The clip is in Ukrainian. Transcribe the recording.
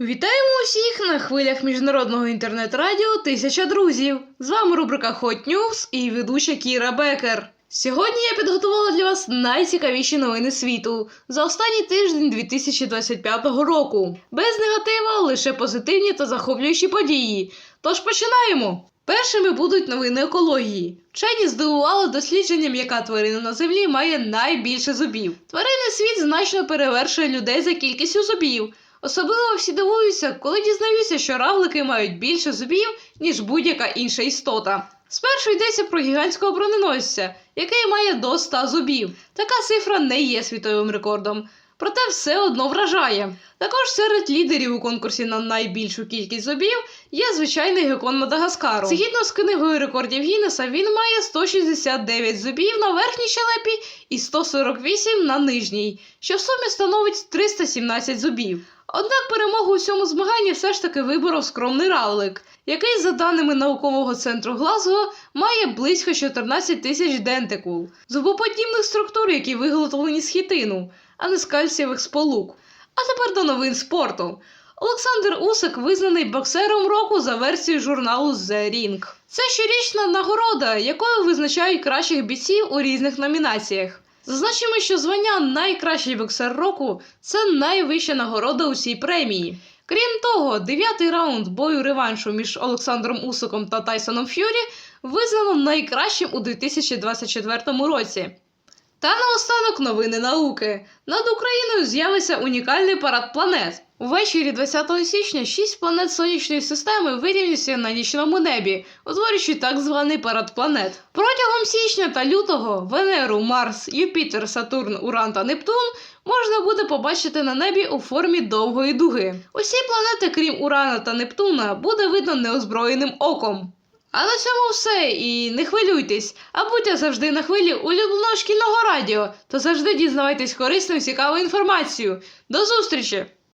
Вітаємо усіх на хвилях міжнародного інтернет-радіо Тисяча друзів. З вами рубрика Hot News і ведуча Кіра Бекер. Сьогодні я підготувала для вас найцікавіші новини світу за останній тиждень 2025 року. Без негатива, лише позитивні та захоплюючі події. Тож починаємо! Першими будуть новини екології. Вчені здивували дослідженням, яка тварина на землі має найбільше зубів. Тваринний світ значно перевершує людей за кількістю зубів. Особливо всі дивуються, коли дізнаються, що равлики мають більше зубів, ніж будь-яка інша істота. Спершу йдеться про гігантського броненосця, який має до 100 зубів. Така цифра не є світовим рекордом, проте все одно вражає. Також серед лідерів у конкурсі на найбільшу кількість зубів є звичайний гекон Мадагаскару. Згідно з книгою рекордів Гіннеса, він має 169 зубів на верхній щелепі і 148 на нижній, що в сумі становить 317 зубів. Однак перемогу у цьому змаганні все ж таки виборов скромний равлик, який, за даними наукового центру Глазго, має близько 14 тисяч дентикул, зубоподібних структур, які виготовлені з хітину, а не з кальцієвих сполук. А тепер до новин спорту. Олександр Усик визнаний боксером року за версією журналу The Ring. Це щорічна нагорода, якою визначають кращих бійців у різних номінаціях. Зазначимо, що звання найкращий боксер року це найвища нагорода у цій премії. Крім того, дев'ятий раунд бою реваншу між Олександром Усиком та Тайсоном Ф'юрі визнано найкращим у 2024 році. Та наостанок новини науки. Над Україною з'явиться унікальний парад планет. Увечері 20 січня шість планет сонячної системи вирівняться на нічному небі, утворюючи так званий парад планет. Протягом січня та лютого Венеру, Марс, Юпітер, Сатурн, Уран та Нептун можна буде побачити на небі у формі довгої дуги. Усі планети, крім Урана та Нептуна, буде видно неозброєним оком. А на цьому все. І не хвилюйтесь, а будьте завжди на хвилі улюбленого шкільного радіо та завжди дізнавайтесь корисну і цікаву інформацію. До зустрічі!